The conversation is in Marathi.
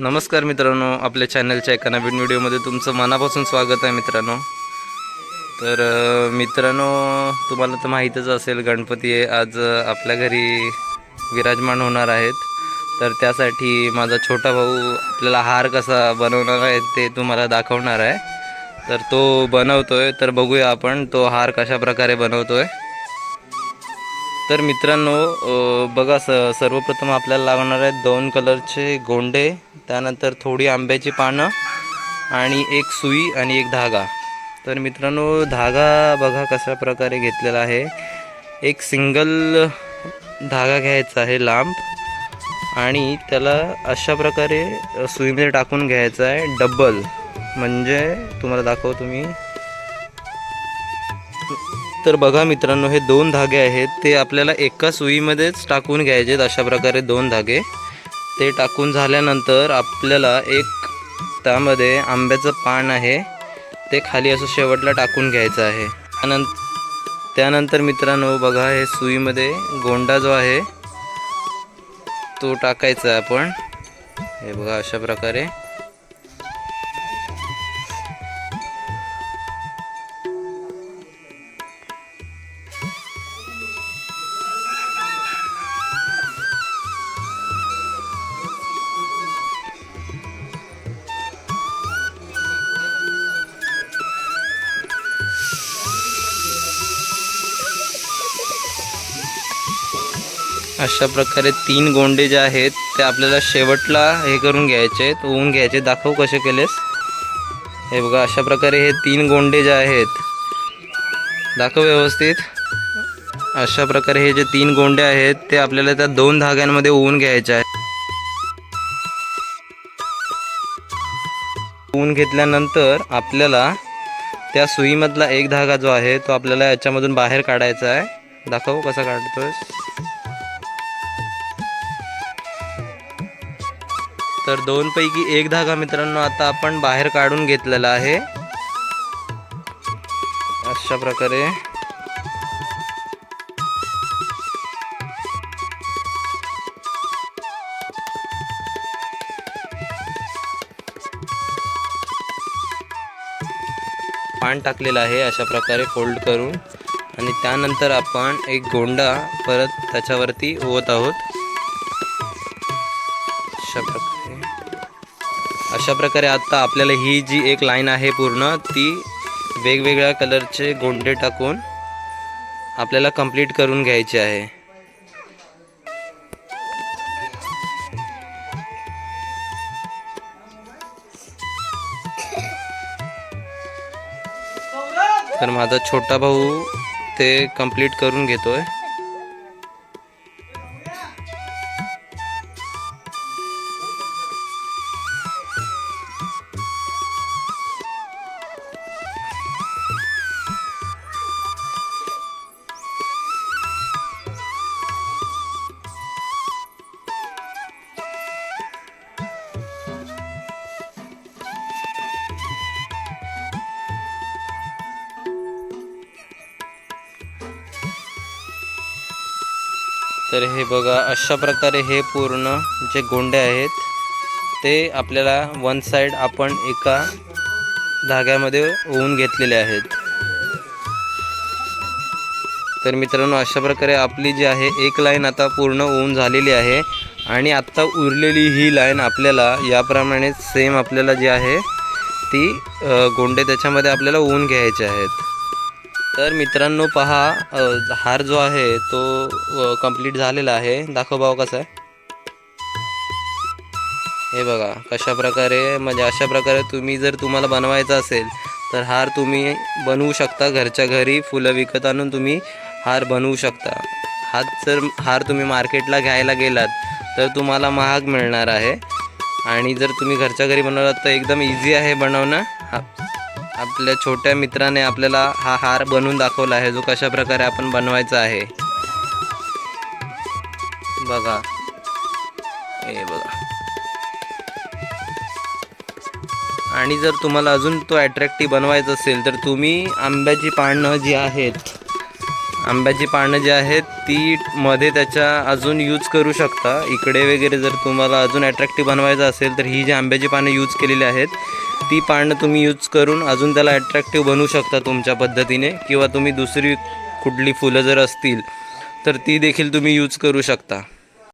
नमस्कार मित्रांनो आपल्या चॅनलच्या एका नवीन व्हिडिओमध्ये तुमचं मनापासून स्वागत आहे मित्रांनो. तर मित्रांनो तुम्हाला तर माहीतच असेल गणपती आहे आज आपल्या घरी विराजमान होणार आहेत. तर त्यासाठी माझा छोटा भाऊ आपल्याला हार कसा बनवणार आहे ते तुम्हाला दाखवणार आहे. तर तो बनवतो आहे तर बघूया आपण तो हार कशा प्रकारे आहे तर मित्रांनो बघा स सर्वप्रथम आपल्याला लागणार आहेत दोन कलरचे गोंडे. त्यानंतर थोडी आंब्याची पानं आणि एक सुई आणि एक धागा. तर मित्रांनो धागा बघा कशा प्रकारे घेतलेला आहे. एक सिंगल धागा घ्यायचा आहे लांब आणि त्याला अशा प्रकारे सुईमध्ये टाकून घ्यायचा आहे डबल. म्हणजे तुम्हाला दाखवतो मी. तर बघा मित्रांनो हे दोन धागे आहेत. ते आपल्याला एका सुईमध्येच टाकून घ्यायचे आहेत अशा प्रकारे दोन धागे. ते टाकून झाल्यानंतर आपल्याला एक त्यामध्ये आंब्याचं पान आहे. ते खाली असं शेवटला टाकून घ्यायचं आहे. त्यानंतर त्यानंतर मित्रांनो बघा हे सुईमध्ये गोंडा जो आहे तो टाकायचा आहे आपण. हे बघा अशा प्रकारे. अशा प्रकारे तीन गोंडे जे आहेत ते आपल्याला शेवटला हे करून घ्यायचे आहेत. ओवून घ्यायचे. दाखव कसे केलेस. हे बघा अशा प्रकारे हे तीन गोंडे जे आहेत दाखव व्यवस्थित. अशा प्रकारे हे जे तीन गोंडे आहेत ते आपल्याला त्या दोन धाग्यांमध्ये ओवून घ्यायचे आहे. ओवून घेतल्यानंतर आपल्याला त्या सुईमधला एक धागा जो आहे तो आपल्याला याच्यामधून बाहेर काढायचा आहे. दाखव कसा काढतोय तर दोनपैकी एक धागा मित्रांनो आता आपण बाहेर काढून घेतलेला आहे. अशा प्रकारे. पान टाकलेलं आहे अशा प्रकारे फोल्ड करून. आणि त्यानंतर आपण एक गोंडा परत त्याच्यावरती ओवत आहोत. अशा प्रकारे. अशा प्रकारे आता आपल्याला ही जी एक लाईन आहे पूर्ण ती वेगवेगळ्या कलरचे गोंडे टाकून आपल्याला कंप्लीट करून घ्यायची आहे. तर माझा छोटा भाऊ ते कंप्लीट करून घेतोय. तर हे बघा अशा प्रकारे हे पूर्ण जे गोंडे आहेत ते आपल्याला वन साईड आपण एका धाग्यामध्ये ओवून घेतलेले आहेत. तर मित्रांनो अशा प्रकारे आपली जी आहे एक लाईन आता पूर्ण ओवून झालेली आहे आणि आत्ता उरलेली ही लाईन आपल्याला याप्रमाणे सेम आपल्याला जी आहे ती गोंडे त्याच्यामध्ये आपल्याला ओवून घ्यायचे आहेत. तर मित्रांनो पहा हार जो आहे तो कंप्लीट झालेला आहे. दाखव भाव कसा आहे. हे बघा कशा प्रकारे म्हणजे अशा प्रकारे तुम्ही जर तुम्हाला बनवायचा असेल तर हार तुम्ही बनवू शकता. घरच्या घरी फुलं विकत आणून तुम्ही हार बनवू शकता. हाच जर हार तुम्ही मार्केटला घ्यायला गेलात तर तुम्हाला महाग मिळणार आहे. आणि जर तुम्ही घरच्या घरी बनवलात तर एकदम इझी आहे बनवणं. हा आपल्या छोट्या मित्राने आपल्याला हा हार बनवून दाखवला आहे जो कशा प्रकारे आपण बनवायचा आहे. बघा. हे बघा. आणि जर तुम्हाला अजून तो अट्रॅक्टिव्ह बनवायचा असेल तर तुम्ही आंब्याची पानं जी आहेत आंब्याची पानं जी आहेत ती मध्ये त्याच्या अजून यूज करू शकता. इकडे वगैरे जर तुम्हाला अजून अट्रॅक्टिव्ह बनवायचं असेल तर ही जी आंब्याची पानं यूज केलेली आहेत ती पानं तुम्ही यूज करून अजून त्याला अट्रॅक्टिव्ह बनवू शकता तुमच्या पद्धतीने. किंवा तुम्ही दुसरी कुठली फुलं जर असतील तर ती देखील तुम्ही यूज करू शकता.